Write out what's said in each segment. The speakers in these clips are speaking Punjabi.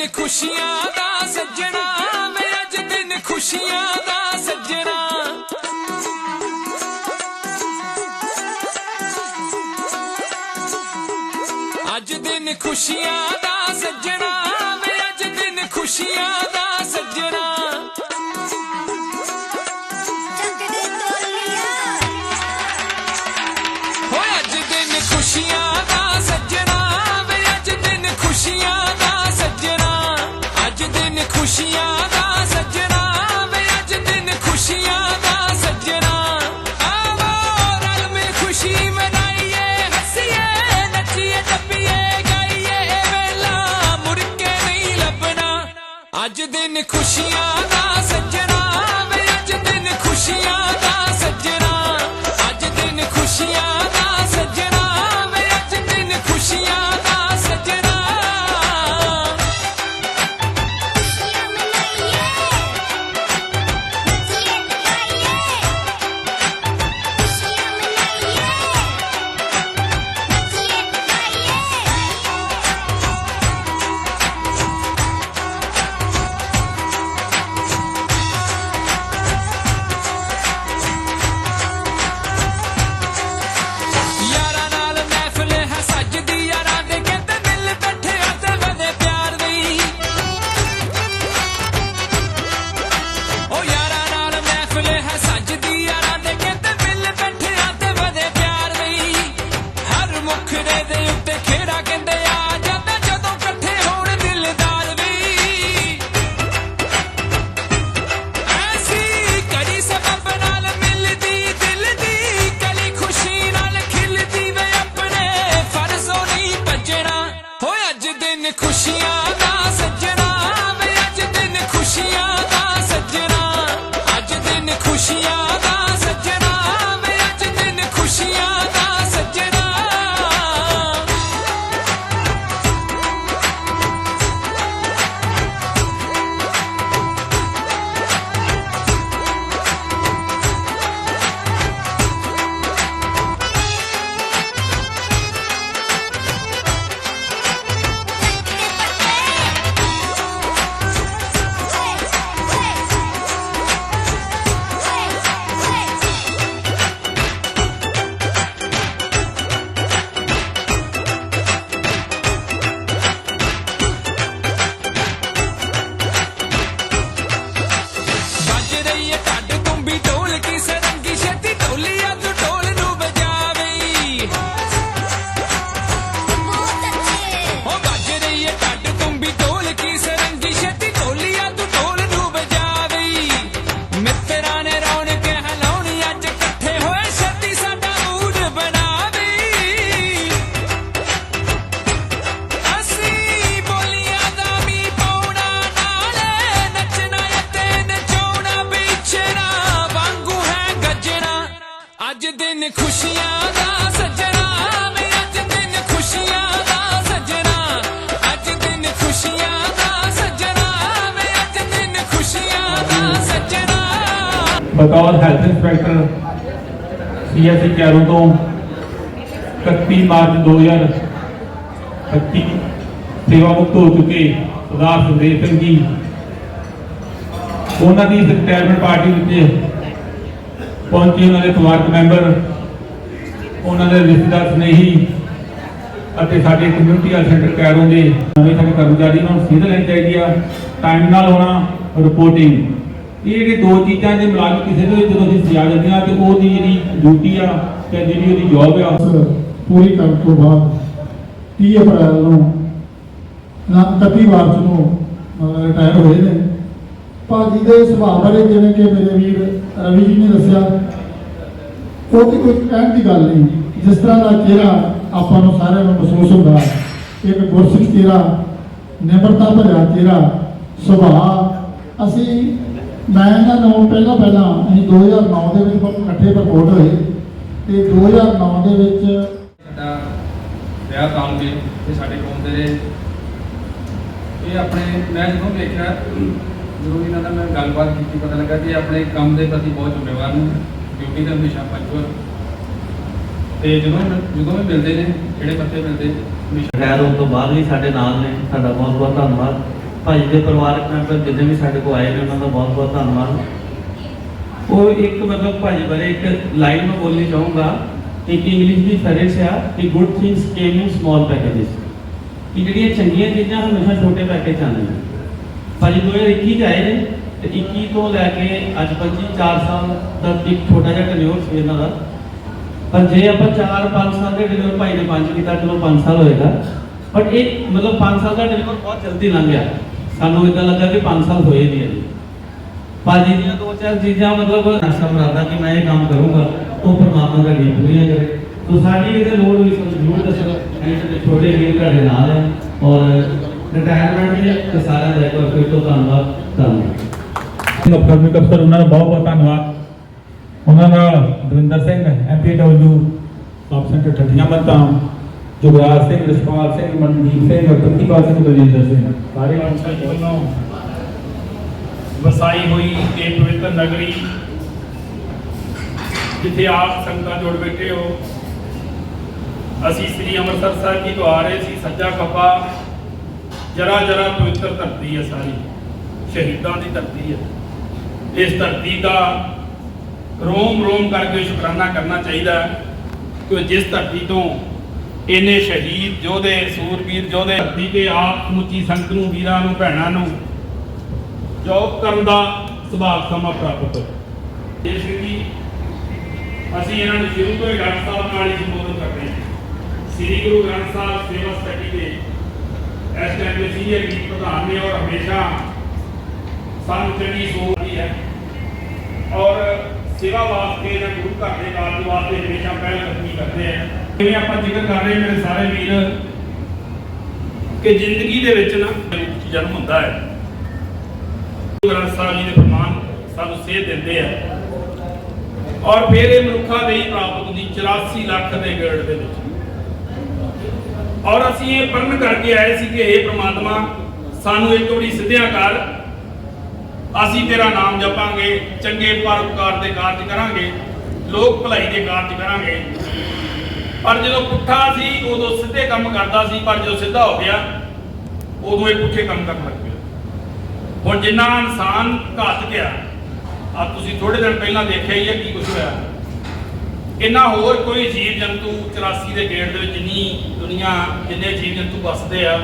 ਦਿਨ ਖੁਸ਼ੀਆਂ ਦਾ ਸੱਜਣਾ ਵੇ ਅੱਜ ਦਿਨ ਖੁਸ਼ੀਆਂ ਦਾ ਸੱਜਣਾ। ਅੱਜ ਦਿਨ ਖੁਸ਼ੀਆਂ ਦਾ ਸੱਜਣਾ, ਮੈਂ ਅੱਜ ਦਿਨ ਖੁਸ਼ੀਆਂ ਦਾ ਅੱਜ ਦਿਨ ਖੁਸ਼ੀਆਂ ਦਾ ਸੱਜਣਾ, ਵੇ ਅੱਜ ਦਿਨ ਖੁਸ਼ੀਆਂ ਦਾ ਸੱਜਣਾ। ਅੱਜ ਦਿਨ ਖੁਸ਼ੀਆਂ ਦਾ ਸੱਜਣਾ, ਵੇ ਅੱਜ ਦਿਨ ਖੁਸ਼ੀਆਂ ਦਾ ਸੱਜਣਾ। ਬਤੌਰ ਹੈਲਥ ਇੰਸਪੈਕਟਰ ਸੀਐਸਸੀ ਕੈਰੋ ਤੋਂ 31 ਮਾਰਚ 2025 ਸੇਵਾ ਮੁਕਤ ਹੋ ਚੁੱਕੇ ਸਰਦਾਰ ਸੁਖਦੇਵ ਸਿੰਘ ਜੀ। ਉਹਨਾਂ ਦੀ ਰਿਟਾਇਰਮੈਂਟ ਪਾਰਟੀ ਵਿੱਚ ਪਹੁੰਚੇ ਉਹਨਾਂ ਦੇ ਪਰਿਵਾਰਕ ਮੈਂਬਰ, ਉਹਨਾਂ ਦੇ ਰਿਸ਼ਤੇਦਾਰ ਸਨੇਹੀ ਅਤੇ ਸਾਡੇ ਕਮਿਊਨਿਟੀ ਹੈਲਥ ਸੈਂਟਰ ਕੈਰੋਂ ਦੇ ਨਵੇਂ ਸਾਡੇ ਕਰਮਚਾਰੀ ਨੂੰ ਸਿੱਧ ਲੈਣੀ ਚਾਹੀਦੀ ਆ। ਟਾਈਮ ਨਾਲ ਹੋਣਾ ਰਿਪੋਰਟਿੰਗ ਇਹ ਜਿਹੜੇ ਦੋ ਚੀਜ਼ਾਂ ਦੇ ਮੁਲਾਜ਼ਮ ਕਿਸੇ ਦੇ ਜਦੋਂ ਅਸੀਂ ਸਜਾ ਜਾਂਦੇ ਆ ਤੇ ਉਹਦੀ ਜਿਹੜੀ ਡਿਊਟੀ ਆ ਤੇ ਜਿਹੜੀ ਉਹਦੀ ਜੌਬ ਆ ਪੂਰੀ ਕਰਨ ਤੋਂ ਬਾਅਦ 30 ਅਪ੍ਰੈਲ ਨੂੰ ਨਾ 31 ਮਾਰਚ ਨੂੰ ਰਿਟਾਇਰ ਹੋਏ ਨੇ। ਭਾਜੀ ਦੇ ਸੁਭਾਅ ਬਾਰੇ ਜਿਵੇਂ ਕਿ ਮੇਰੇ ਵੀਰ ਰਵੀ ਜੀ ਨੇ ਦੱਸਿਆ, ਉਹ ਤੇ ਕੋਈ ਕਹਿਣ ਦੀ ਗੱਲ ਨਹੀਂ। ਜਿਸ ਤਰ੍ਹਾਂ ਦਾ ਚਿਹਰਾ ਆਪਾਂ ਨੂੰ ਸਾਰਿਆਂ ਨੂੰ ਮਹਿਸੂਸ ਹੁੰਦਾ, ਇੱਕ ਗੁਰਸਿੱਖ ਚਿਹਰਾ, ਨਿਮਰਤਾ ਭਰਿਆ ਚਿਹਰਾ, ਸੁਭਾਅ। ਅਸੀਂ ਮੈਂ ਇਹਨਾਂ ਨੂੰ ਪਹਿਲਾਂ ਪਹਿਲਾਂ ਅਸੀਂ 2009 ਦੇ ਵਿੱਚ ਇਕੱਠੇ ਪ੍ਰਮੋਟ ਹੋਏ ਤੇ 2009 ਦੇ ਵਿੱਚ ਸਾਡਾ ਵਿਆਹ ਕੇ ਤੇ ਸਾਡੇ ਕੋਲ ਦੇ ਇਹ ਆਪਣੇ ਮੈਂ ਜਦੋਂ ਵੇਖਿਆ ਜਦੋਂ ਇਹਨਾਂ ਨਾਲ ਮੈਂ ਗੱਲਬਾਤ ਕੀਤੀ ਪਤਾ ਲੱਗਾ ਕਿ ਇਹ ਆਪਣੇ ਕੰਮ ਦੇ ਪ੍ਰਤੀ ਬਹੁਤ ਜ਼ਿੰਮੇਵਾਰ ਨੇ ਡਿਊਟੀ ਤੇ ਹਮੇਸ਼ਾ ਪੰਚੁਅਲ ਤੇ ਜਦੋਂ ਜਦੋਂ ਵੀ ਮਿਲਦੇ ਨੇ ਜਿਹੜੇ ਪੱਤੇ ਮਿਲਦੇ ਹਮੇਸ਼ਾ ਖੈਰ ਹੋਣ ਤੋਂ ਬਾਅਦ ਵੀ ਸਾਡੇ ਨਾਲ ਨੇ ਸਾਡਾ ਬਹੁਤ ਬਹੁਤ ਧੰਨਵਾਦ। ਭਾਈ ਦੇ ਪਰਿਵਾਰਕ ਮੈਂਬਰ ਜਿੰਨੇ ਵੀ ਸਾਡੇ ਕੋਲ ਆਏ ਨੇ, ਉਹਨਾਂ ਦਾ ਬਹੁਤ ਬਹੁਤ ਧੰਨਵਾਦ। ਉਹ ਇੱਕ ਮਤਲਬ ਭਾਈ ਬਾਰੇ ਇੱਕ ਲਾਈਨ ਮੈਂ ਬੋਲਣੀ ਚਾਹੂੰਗਾ ਇੱਕ ਇੰਗਲਿਸ਼ ਦੀ ਫਰਜ਼ ਆ, ਕਿ good things came in small packages ਕਿ ਜਿਹੜੀਆਂ ਚੰਗੀਆਂ ਚੀਜ਼ਾਂ ਹਮੇਸ਼ਾ ਛੋਟੇ ਪੈਕੇਜ ਆਉਂਦੀਆਂ ਭਾਜੀ 2021 ਚ ਆਏ ਨੇ ਤੇ 21 ਤੋਂ ਲੈ ਕੇ ਅੱਜ 25 4 ਸਾਲ ਤੱਕ ਇੱਕ ਛੋਟਾ ਜਿਹਾ ਟਨਿਓਰ ਸੀ ਇਹਨਾਂ ਦਾ। ਪਰ ਜੇ ਆਪਾਂ 4-5 ਸਾਲ ਦੇ ਡਿਲੀਵਰ ਭਾਈ ਨੇ ਪੰਜ ਕੀਤਾ, ਚਲੋ 5 ਸਾਲ ਹੋਏਗਾ। ਬਟ ਇਹ ਮਤਲਬ 5 ਸਾਲ ਦਾ ਡਿਲੀਵਰ ਬਹੁਤ ਜਲਦੀ ਲੰਘ ਗਿਆ। ਸਾਨੂੰ ਇਦਾਂ ਲੱਗਾ ਕਿ 5 ਸਾਲ ਹੋਏ ਨਹੀਂ ਅਜੇ। ਭਾਜੀ ਦੀਆਂ ਦੋ ਚਾਰ ਚੀਜ਼ਾਂ ਮਤਲਬ ਐਸਾ ਮਰਾਦਾ ਕਿ ਮੈਂ ਇਹ ਕੰਮ ਕਰੂੰਗਾ ਉਹ ਪਰਮਾਤਮਾ ਦਾ ਡੀਪ ਪੂਰੀਆਂ ਕਰੇ ਤੋ ਸਾਡੀ ਇਹਦੇ ਲੋੜ ਵੀ ਸਾਨੂੰ ਜ਼ਰੂਰ ਦੱਸੋ। ਐਂਡ ਤੇ ਛੋਟੇ ਵੀਰ ਤੁਹਾਡੇ ਨਾਲ ਹੈ। ਔਰ ਰਿਟਾਇਰਮੈਂਟ ਦੇ ਤੇ ਸਾਰਿਆਂ ਦਾ ਇੱਕ ਵਾਰ ਫਿਰ ਤੋਂ ਧੰਨਵਾਦ ਧੰਨਵਾਦ। ਅਫਸਰ ਅਫਸਰ ਉਹਨਾਂ ਦਾ ਬਹੁਤ ਬਹੁਤ ਧੰਨਵਾਦ। ਉਹਨਾਂ ਨਾਲ Davinder Singh MPW sub centre Thathian ਮਤਾਂ Jugraj Singh, Raspal Singh, Mandeep Singh Pratipal Singh Baljinder Singh. ਸਾਰੇ ਪਾਤਸ਼ਾਹ ਵੱਲੋਂ ਵਸਾਈ ਹੋਈ ਇਹ ਪਵਿੱਤਰ ਨਗਰੀ, ਜਿੱਥੇ ਆਪ ਸੰਗਤਾਂ ਜੁੜ ਬੈਠੇ ਹੋ। ਅਸੀਂ ਸ੍ਰੀ ਅੰਮ੍ਰਿਤਸਰ ਸਾਹਿਬ ਜੀ ਤੋਂ ਆ ਰਹੇ ਸੀ, ਸੱਜਾ ਖੱਬਾ। ਜਰਾ ਜਰਾ ਪਵਿੱਤਰ ਧਰਤੀ ਹੈ ਸਾਰੀ, ਸ਼ਹੀਦਾਂ ਦੀ ਧਰਤੀ ਹੈ। ਇਸ ਧਰਤੀ ਦਾ ਰੋਮ ਰੋਮ ਕਰਕੇ ਸ਼ੁਕਰਾਨਾ ਕਰਨਾ ਚਾਹੀਦਾ ਕਿ ਜਿਸ ਧਰਤੀ ਤੋਂ ਇਹਨੇ ਸ਼ਹੀਦ ਯੋਧੇ ਸੂਰਬੀਰ ਯੋਧੇ ਧਰਤੀ ਤੇ ਆਪ ਸਮੁੱਚੀ ਸੰਗਤ ਨੂੰ, ਵੀਰਾਂ ਨੂੰ, ਭੈਣਾਂ ਨੂੰ ਜੋਬ ਕਰਨ ਦਾ ਸੁਭਾਗ ਸਮਾਂ ਪ੍ਰਾਪਤ ਹੋਇਆ। ਇਸ ਲਈ ਅਸੀਂ ਇਹਨਾਂ ਨੂੰ ਸ਼ੁਰੂ ਤੋਂ ਹੀ ਡਾਕਟਰ ਸਾਹਿਬ ਨਾਲ ਹੀ ਸੰਬੋਧਨ ਕਰਦੇ ਹਾਂ। ਸ੍ਰੀ ਗੁਰੂ ਗ੍ਰੰਥ ਸਾਹਿਬ ਸੇਵਾ ਸਟੱਡੀ ਦੇ ਇਸ ਟਾਈਮ ਦੇ ਸੀਨੀਅਰ ਗੀਤ ਪ੍ਰਧਾਨ ਨੇ ਔਰ ਹਮੇਸ਼ਾ ਸਾਨੂੰ ਚੰਗੀ ਸੋਚ ਦੀ ਹੈ। ਔਰ ਸੇਵਾ ਵਾਸਤੇ ਇਹਨਾਂ ਗੁਰੂ ਘਰ ਦੇ ਕਾਰਜ ਵਾਸਤੇ ਹਮੇਸ਼ਾ ਪਹਿਲ ਕਦਮੀ ਕਰਦੇ ਆ। ਜਿਵੇਂ ਆਪਾਂ ਜ਼ਿਕਰ ਕਰ ਰਹੇ ਮੇਰੇ ਸਾਰੇ ਵੀਰ, ਕਿ ਜ਼ਿੰਦਗੀ ਦੇ ਵਿੱਚ ਨਾ ਜਨਮ ਹੁੰਦਾ ਹੈ। ਗੁਰੂ ਗ੍ਰੰਥ ਸਾਹਿਬ ਜੀ ਦੇ ਫਰਮਾਨ ਸਾਨੂੰ ਸੇਧ ਦਿੰਦੇ ਆ। ਔਰ ਫਿਰ ਇਹ ਮਨੁੱਖਾਂ ਦੇ ਹੀ ਪ੍ਰਾਪਤ ਹੁੰਦੀ 84 ਲੱਖ ਦੇ ਗੇੜ ਦੇ ਵਿੱਚ। ਔਰ ਅਸੀਂ ਇਹ ਪੜਨ ਕਰਕੇ ਆਏ ਸੀ ਕਿ ਇਹ ਪ੍ਰਮਾਤਮਾ, ਸਾਨੂੰ ਇੱਕ ਵਾਰੀ ਸਿੱਧਿਆ ਕਰ। ਅਸੀਂ ਤੇਰਾ ਨਾਮ ਜਪਾਂਗੇ, ਚੰਗੇ ਪਰਉਪਕਾਰ ਦੇ ਕਾਰਜ ਕਰਾਂਗੇ, ਲੋਕ ਭਲਾਈ ਦੇ ਕਾਰਜ ਕਰਾਂਗੇ। ਪਰ ਜਦੋਂ ਪੁੱਠਾ ਸੀ, ਉਦੋਂ ਸਿੱਧੇ ਕੰਮ ਕਰਦਾ ਸੀ, ਪਰ ਜਦੋਂ ਸਿੱਧਾ ਹੋ ਗਿਆ, ਉਦੋਂ ਇਹ ਪੁੱਠੇ ਕੰਮ ਕਰਨ ਲੱਗ ਪਿਆ। ਹੁਣ ਜਿੰਨਾ ਇਨਸਾਨ ਘਾਤ ਗਿਆ ਆ ਤੁਸੀਂ ਥੋੜੇ ਦਿਨ ਪਹਿਲਾਂ ਦੇਖਿਆ ਹੀ ਹੈ ਕੀ ਕੁਝ ਹੋਇਆ। ਇੰਨਾ ਹੋਰ ਕੋਈ ਜੀਵ ਜੰਤੂ 84 ਦੇ ਗੇੜ ਦੇ ਵਿੱਚ ਜਿੰਨੀ ਦੁਨੀਆ ਜਿੰਨੇ ਜੀਵ ਜੰਤੂ ਵੱਸਦੇ ਆ,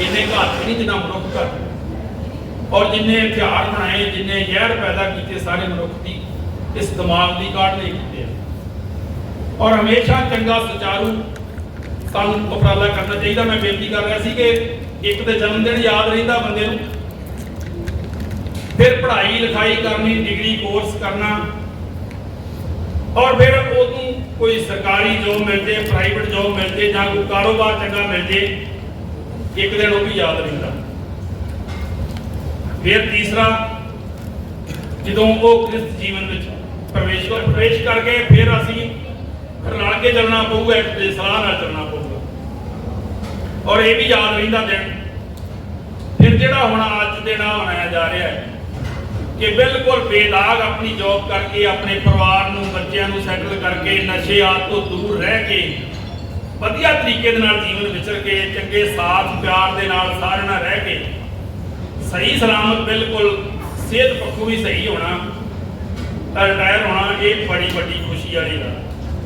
ਇੰਨੇ ਘੱਟ ਨਹੀਂ ਜਿੰਨਾ ਮਨੁੱਖ ਘੱਟ ਔਰ ਜਿੰਨੇ ਹਥਿਆਰ ਬਣਾਏ, ਜਿੰਨੇ ਜ਼ਹਿਰ ਪੈਦਾ ਕੀਤੇ ਸਾਰੇ ਮਨੁੱਖ ਦੀ, ਇਸ ਦਿਮਾਗ ਦੀ ਕਾਢ ਨੇ ਕੀਤੇ ਆ। ਔਰ ਹਮੇਸ਼ਾ ਚੰਗਾ ਸੁਚਾਰੂ ਸਾਨੂੰ ਉਪਰਾਲਾ ਕਰਨਾ ਚਾਹੀਦਾ। ਮੈਂ ਬੇਨਤੀ ਕਰ ਰਿਹਾ ਸੀ ਕਿ ਇੱਕ ਤੇ ਜਨਮ ਦਿਨ ਯਾਦ ਰਹਿੰਦਾ ਬੰਦੇ ਨੂੰ, ਫਿਰ ਪੜ੍ਹਾਈ ਲਿਖਾਈ ਕਰਨੀ, ਡਿਗਰੀ, ਕੋਰਸ ਕਰਨਾ, ਔਰ ਫਿਰ ਉਹਨੂੰ ਕੋਈ ਸਰਕਾਰੀ ਜੋਬ ਮਿਲ ਜੇ ਪ੍ਰਾਈਵੇਟ ਜੋਬ ਮਿਲ ਜੇ, ਜਾਂ ਕੋਈ ਕਾਰੋਬਾਰ ਚੰਗਾ ਮਿਲ ਜੇ, ਇੱਕ ਦਿਨ ਉਹ ਵੀ ਯਾਦ ਰਹਿੰਦਾ। ਫਿਰ ਤੀਸਰਾ, ਜਦੋਂ ਉਹ ਕ੍ਰਿਸਤ ਜੀਵਨ ਵਿੱਚ ਪ੍ਰਵੇਸ਼ ਕਰ ਪ੍ਰਵੇਸ਼ ਕਰਕੇ ਫਿਰ ਅਸੀਂ ਰਲ ਕੇ ਚੱਲਣਾ ਪਊਗਾ, ਇੱਕ ਦੇ ਸਲਾਹ ਨਾਲ ਚੱਲਣਾ ਪਊਗਾ। ਔਰ ਇਹ ਵੀ ਯਾਦ ਰਹਿੰਦਾ ਦਿਨ। ਫਿਰ ਜਿਹੜਾ ਹੁਣ ਅੱਜ ਦੇ ਮਨਾਇਆ ਜਾ ਰਿਹਾ ਹੈ, ਕਿ ਬਿਲਕੁਲ ਬੇਦਾਗ ਆਪਣੀ ਜੌਬ ਕਰਕੇ, ਆਪਣੇ ਪਰਿਵਾਰ ਨੂੰ, ਬੱਚਿਆਂ ਨੂੰ ਸੈਟਲ ਕਰਕੇ, ਨਸ਼ੇ ਆਦ ਤੋਂ ਦੂਰ ਰਹਿ ਕੇ, ਵਧੀਆ ਤਰੀਕੇ ਦੇ ਨਾਲ ਜੀਵਨ ਵਿਚਰ ਕੇ, ਚੰਗੇ ਸਾਥ, ਪਿਆਰ ਦੇ ਨਾਲ ਸਾਰਿਆਂ ਨਾਲ ਰਹਿ ਕੇ, ਸਹੀ ਸਲਾਮਤ, ਬਿਲਕੁਲ ਸਿਹਤ ਪੱਖੋਂ ਵੀ ਸਹੀ ਹੋਣਾ ਰਿਟਾਇਰ ਹੋਣਾ, ਇਹ ਬੜੀ ਵੱਡੀ ਖੁਸ਼ੀ ਵਾਲੀ ਗੱਲ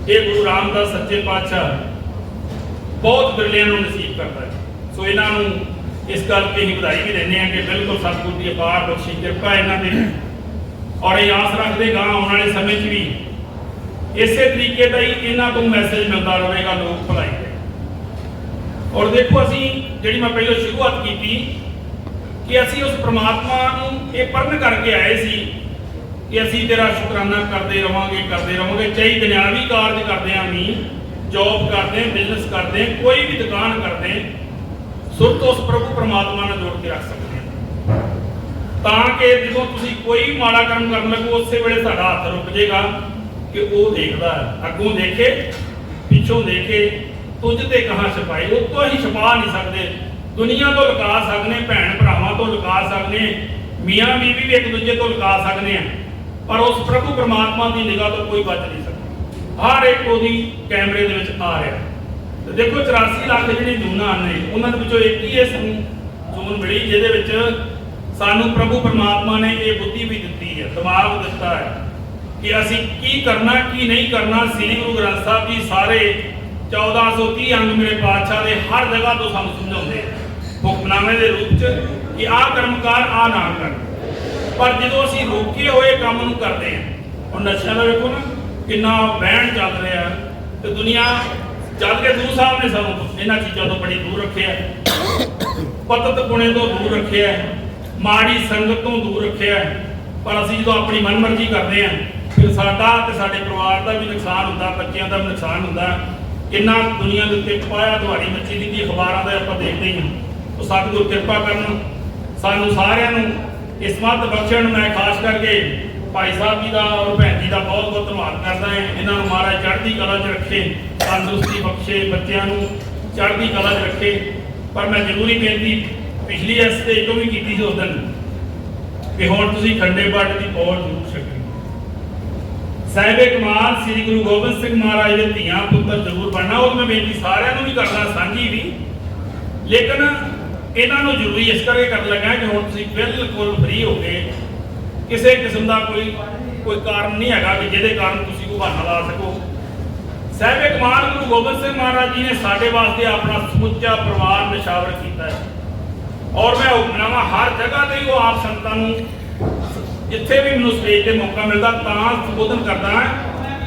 ਇਹ ਗੁਰੂ ਰਾਮਦਾਸ ਸੱਚੇ ਪਾਤਸ਼ਾਹ, ਬਹੁਤ ਬਿਰਲਿਆਂ ਨੂੰ ਨਸੀਬ ਕਰਦਾ ਹੈ ਸੋ ਇਹਨਾਂ ਨੂੰ ਇਸ ਗੱਲ ਤੇ ਹੀ ਵਧਾਈ ਵੀ ਦਿੰਦੇ ਆ ਕਿ ਬਿਲਕੁਲ ਸਤਿਗੁਰ ਦੀ ਅਪਾਰ ਬਖਸ਼ੀ, ਕਿਰਪਾ ਇਹਨਾਂ ਤੇ। ਔਰ ਇਹ ਆਸ ਰੱਖਦੇ ਗਾਂ ਆਉਣ ਵਾਲੇ ਸਮੇਂ 'ਚ ਵੀ ਇਸੇ ਤਰੀਕੇ ਦਾ ਹੀ ਇਹਨਾਂ ਤੋਂ ਮੈਸੇਜ ਮਿਲਦਾ ਰਹੇਗਾ, ਲੋਕ ਭਲਾਈ ਦੇ। ਔਰ ਦੇਖੋ ਅਸੀਂ, ਜਿਹੜੀ ਮੈਂ ਪਹਿਲਾਂ ਸ਼ੁਰੂਆਤ ਕੀਤੀ, ਕਿ ਅਸੀਂ ਉਸ ਪ੍ਰਮਾਤਮਾ ਨੂੰ ਇਹ ਪਰਨ ਕਰਕੇ ਆਏ ਸੀ ਕਿ ਅਸੀਂ ਤੇਰਾ ਸ਼ੁਕਰਾਨਾ ਕਰਦੇ ਰਵਾਂਗੇ ਕਰਦੇ ਰਵਾਂਗੇ। ਚਾਹੇ ਦੁਨਿਆਵੀ ਕਾਰਜ ਕਰਦੇ ਆਂ ਵੀ ਜੌਬ ਕਰਦੇ ਬਿਜ਼ਨਸ ਕਰਦੇ, ਕੋਈ ਵੀ ਦੁਕਾਨ ਕਰਦੇ, ਸੁਰਤ ਉਸ ਪ੍ਰਭੂ ਪ੍ਰਮਾਤਮਾ ਨਾਲ ਜੋੜ ਕੇ ਰੱਖ ਸਕਦੇ ਹਾਂ ਤਾਂ ਕਿ ਜਦੋਂ ਤੁਸੀਂ ਕੋਈ ਮਾੜਾ ਕੰਮ ਕਰਨ ਲੱਗੋ, ਉਸੇ ਵੇਲੇ ਸਾਡਾ ਹੱਥ ਰੁਕ ਜਾਏਗਾ ਕਿ ਉਹ ਦੇਖਦਾ ਹੈ। ਅੱਗੋਂ ਦੇਖੇ, ਪਿੱਛੋਂ ਦੇਖੇ, ਤੁਝ ਤੇ ਕਹਾ ਛਪਾਈ ਉਹ ਤੋਂ ਹੀ ਛਪਾ ਨਹੀਂ ਸਕਦੇ। ਦੁਨੀਆ ਤੋਂ ਲੁਕਾ ਸਕਦੇ, ਭੈਣ ਭਰਾਵਾਂ ਤੋਂ ਲੁਕਾ ਸਕਦੇ, ਮੀਆਂ ਬੀਵੀ ਵੀ ਇੱਕ ਦੂਜੇ ਤੋਂ ਲੁਕਾ ਸਕਦੇ ਆ। ਪਰ ਉਸ ਪ੍ਰਭੂ ਪਰਮਾਤਮਾ ਦੀ ਨਿਗਾਹ ਤੋਂ ਕੋਈ ਬਚ ਨਹੀਂ ਸਕਦਾ। ਹਰ ਇੱਕ ਉਹਦੀ ਕੈਮਰੇ ਦੇ ਵਿੱਚ ਆ ਰਿਹਾ। ਤੇ ਦੇਖੋ 84 ਲੱਖ ਜਿਹੜੇ ਜੂਨਾਂ ਨੇ, ਉਹਨਾਂ ਦੇ ਵਿੱਚੋਂ ਇੱਕ ਹੀ ਇਸ ਨੂੰ ਜੂਨ ਮਿਲੀ, ਜਿਹਦੇ ਵਿੱਚ ਸਾਨੂੰ ਪ੍ਰਭੂ ਪਰਮਾਤਮਾ ਨੇ ਇਹ ਬੁੱਧੀ ਵੀ ਦਿੱਤੀ ਹੈ, ਦਿਮਾਗ ਦਿੱਤਾ ਹੈ ਕਿ ਅਸੀਂ ਕੀ ਕਰਨਾ, ਕੀ ਨਹੀਂ ਕਰਨਾ, ਸ੍ਰੀ ਗੁਰੂ ਗ੍ਰੰਥ ਸਾਹਿਬ ਜੀ ਸਾਰੇ 1430 ਅੰਗ ਮੇਰੇ ਪਾਤਸ਼ਾਹ ਦੇ ਹਰ ਜਗ੍ਹਾ ਤੋਂ ਸਾਨੂੰ ਸਮਝਾਉਂਦੇ ਆ। ਹੁਕਮਨਾਮੇ ਦੇ ਰੂਪ 'ਚ ਕਿ ਆਹ ਕਰਮਕਾਰ ਆ ਨਾ ਕਰ ਪਰ ਜਦੋਂ ਅਸੀਂ ਰੋਕੇ ਹੋਏ ਕੰਮ ਨੂੰ ਕਰਦੇ ਹਾਂ, ਹੁਣ ਨਸ਼ਿਆਂ ਦਾ ਵੇਖੋ ਨਾ, ਕਿੰਨਾ ਵਹਿਣ ਚੱਲ ਰਿਹਾ ਤੇ ਦੁਨੀਆ ਜਦ ਕੇ ਗੁਰੂ ਸਾਹਿਬ ਨੇ ਸਾਨੂੰ ਇਹਨਾਂ ਚੀਜ਼ਾਂ ਤੋਂ ਬੜੀ ਦੂਰ ਰੱਖਿਆ ਪਤਤ ਪੁਣੇ ਤੋਂ ਦੂਰ ਰੱਖਿਆ ਮਾੜੀ ਸੰਗਤ ਤੋਂ ਦੂਰ ਰੱਖਿਆ ਪਰ ਅਸੀਂ ਜਦੋਂ ਆਪਣੀ ਮਨਮਰਜ਼ੀ ਕਰਦੇ ਹਾਂ, ਫਿਰ ਸਾਡਾ ਤੇ ਸਾਡੇ ਪਰਿਵਾਰ ਦਾ ਵੀ ਨੁਕਸਾਨ ਹੁੰਦਾ, ਬੱਚਿਆਂ ਦਾ ਵੀ ਨੁਕਸਾਨ ਹੁੰਦਾ। ਕਿੰਨਾ ਦੁਨੀਆ ਦੇ ਉੱਤੇ ਪਾਇਆ ਤੁਹਾਡੀ ਮੱਚੀ ਦੀ ਅਖਬਾਰਾਂ ਦਾ ਆਪਾਂ ਦੇਖਦੇ ਹੀ ਹਾਂ। ਉਹ ਸਤਿਗੁਰ ਕਿਰਪਾ ਕਰਨ, ਸਾਨੂੰ ਸਾਰਿਆਂ ਨੂੰ ਇਸ ਮੱਤ ਬਖਸ਼ਣ ਮੈਂ ਖਾਸ ਕਰਕੇ ਭਾਈ ਸਾਹਿਬ ਜੀ ਦਾ ਔਰ ਭੈਣ ਜੀ ਦਾ ਬਹੁਤ ਬਹੁਤ ਧੰਨਵਾਦ ਕਰਦਾ ਹਾਂ। ਇਹਨਾਂ ਨੂੰ ਮਹਾਰਾਜ ਚੜ੍ਹਦੀ ਕਲਾ 'ਚ ਰੱਖੇ, ਤੰਦਰੁਸਤੀ ਬਖਸ਼ੇ, ਬੱਚਿਆਂ ਨੂੰ ਚੜ੍ਹਦੀ ਕਲਾ 'ਚ ਰੱਖੇ। ਪਰ ਮੈਂ ਜ਼ਰੂਰੀ ਬੇਨਤੀ ਪਿਛਲੀ ਇਸ ਸਟੇਜ ਤੋਂ ਵੀ ਕੀਤੀ ਸੀ ਉਸ ਦਿਨ ਕਿ ਹੁਣ ਤੁਸੀਂ ਖੰਡੇ ਪਾਠ ਦੀ ਬਹੁਤ ਜ਼ਰੂਰ ਛਕਣੀ ਸਾਹਿਬੇ ਕਮਾਲ ਸ੍ਰੀ ਗੁਰੂ ਗੋਬਿੰਦ ਸਿੰਘ ਮਹਾਰਾਜ ਦੇ ਧੀਆਂ ਪੁੱਤਰ ਜ਼ਰੂਰ ਬਣਨਾ। ਉਹ ਮੈਂ ਬੇਨਤੀ ਸਾਰਿਆਂ ਨੂੰ ਵੀ ਕਰਨਾ ਸਾਂਝੀ ਵੀ। ਲੇਕਿਨ ਇਹਨਾਂ ਨੂੰ ਜ਼ਰੂਰੀ ਇਸ ਕਰਕੇ ਕਰਨ ਲੱਗਾ ਕਿ ਹੁਣ ਤੁਸੀਂ ਬਿਲਕੁਲ ਫ੍ਰੀ ਹੋ ਕੇ ਕਿਸੇ ਕਿਸਮ ਦਾ ਕੋਈ ਕੋਈ ਕਾਰਨ ਨਹੀਂ ਹੈਗਾ ਕਿ ਜਿਹਦੇ ਕਾਰਨ ਤੁਸੀਂ ਕੋਈ ਬਹਾਨਾ ਲਾ ਸਕੋ। ਸਾਹਿਬੇ ਕਮਾਲ ਗੁਰੂ ਗੋਬਿੰਦ ਸਿੰਘ ਮਹਾਰਾਜ ਜੀ ਨੇ ਸਾਡੇ ਵਾਸਤੇ ਆਪਣਾ ਸਮੁੱਚਾ ਪਰਿਵਾਰ ਨਿਸ਼ਾਵਰ ਕੀਤਾ ਹੈ। ਔਰ ਮੈਂ ਹੁਕਮਨਾਮਾ ਹਰ ਜਗ੍ਹਾ ਤੇ ਉਹ ਆਪ ਸੰਤਾਂ ਨੂੰ ਜਿੱਥੇ ਵੀ ਮੈਨੂੰ ਸਟੇਜ ਤੇ ਮੌਕਾ ਮਿਲਦਾ ਤਾਂ ਸੰਬੋਧਨ ਕਰਦਾ ਹਾਂ।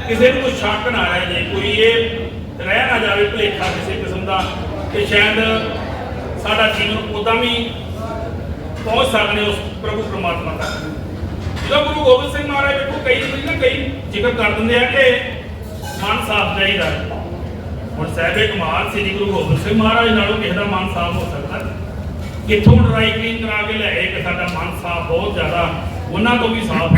ਕਿਸੇ ਨੂੰ ਕੋਈ ਸ਼ੱਕ ਨਾ ਰਹੇ ਜੇ, ਕੋਈ ਇਹ ਰਹਿ ਨਾ ਜਾਵੇ ਭੁਲੇਖਾ ਕਿਸੇ ਕਿਸਮ ਦਾ। ਕਿ ਸ਼ਾਇਦ ਸਾਡਾ ਜੀਵਨ ਉਦਾਂ ਵੀ ਪਹੁੰਚ ਸਕਦੇ ਉਸ ਪ੍ਰਭੂ ਪਰਮਾਤਮਾ ਤੱਕ। ਜਦੋਂ ਗੁਰੂ ਗੋਬਿੰਦ ਸਿੰਘ ਮਹਾਰਾਜ ਵੇਖੋ ਕਈ ਵਾਰੀ ਨਾ ਕਈ ਜ਼ਿਕਰ ਕਰ ਦਿੰਦੇ ਆ ਕਿ ਮਨ ਸਾਫ਼ ਚਾਹੀਦਾ ਹੁਣ ਸਾਹਿਬੇ ਕਮਾਲ ਸ੍ਰੀ ਗੁਰੂ ਗੋਬਿੰਦ ਸਿੰਘ ਮਹਾਰਾਜ ਨਾਲੋਂ ਕਿਸੇ ਦਾ ਮਨ ਸਾਫ਼ ਹੋ ਸਕਦਾ ਕਿੱਥੋਂ ਡਰਾਈ ਕਲੀਨ ਕਰਾ ਕੇ ਲਿਆਏ ਕਿ ਸਾਡਾ ਮਨ ਸਾਫ਼ ਬਹੁਤ ਜ਼ਿਆਦਾ, ਉਹਨਾਂ ਤੋਂ ਵੀ ਸਾਫ਼